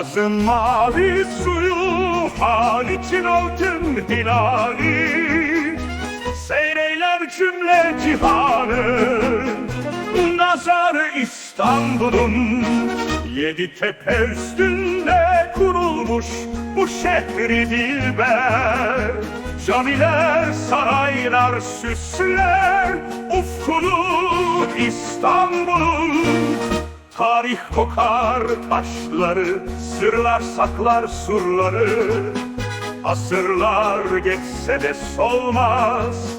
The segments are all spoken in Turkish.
Boğazın mavi suyu Haliç'in altın hilali. Seyreyler cümle cihanı Nazarı İstanbul'un. Yedi tepe üstünde kurulmuş Bu şehri dilber. Camiler, saraylar süsler Ufkunu İstanbul'un Tarih kokar taşları, sırlar saklar surları. Asırlar geçse de solmaz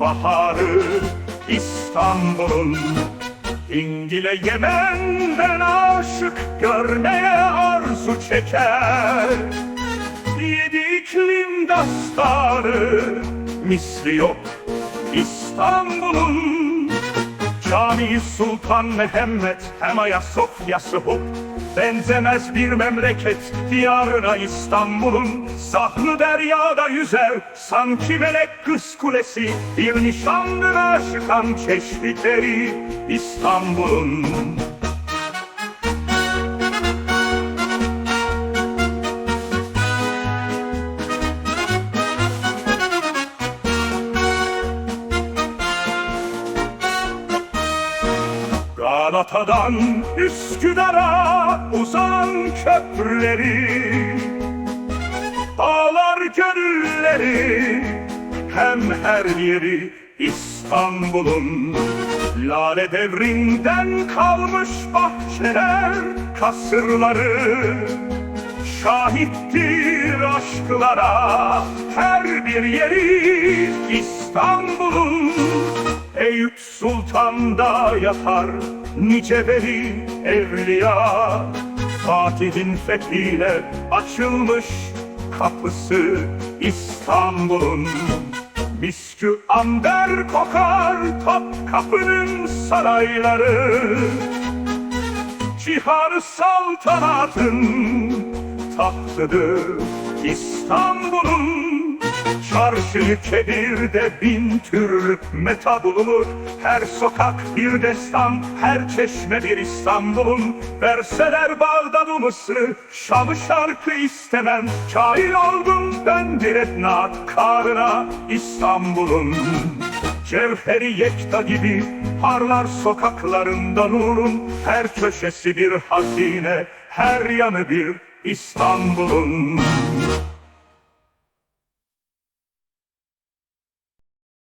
baharı İstanbul'un. İngil'e Yemen'den aşık görmeye arzu çeker. Yedi iklim dastanı misli yok İstanbul'un. Cami Sultan Mehmet. Hem Ayasofya'sı hop Benzemez bir memleket diyarına İstanbul'un. Sahlı deryada yüzer sanki melek kız kulesi. Bir nişanlığa çıkan çeşitleri İstanbul'un Galata'dan Üsküdar'a uzan köprüleri. Dağlar gönülleri hem her yeri İstanbul'un Lale devrinden kalmış bahçeler kasırları. Şahittir aşklara her bir yeri İstanbul'un. Eyüp Sultan'da yatar nice veli evliya Fatih'in fethiyle açılmış kapısı İstanbul'un. Miskü amber kokar top kapının sarayları. Cihan saltanatın tahtıdır İstanbul'un Çarşı kebirde bin tür meta bulunur. Her sokak bir destan, her çeşme bir İstanbul'un. Verseler Bağdat Mısır, Şam'ı şarkı istemem. Kail oldum ben bir etnat karına İstanbul'un. Cevheri yekta gibi parlar sokaklarında nurun. Her köşesi bir hazine, her yanı bir İstanbul'un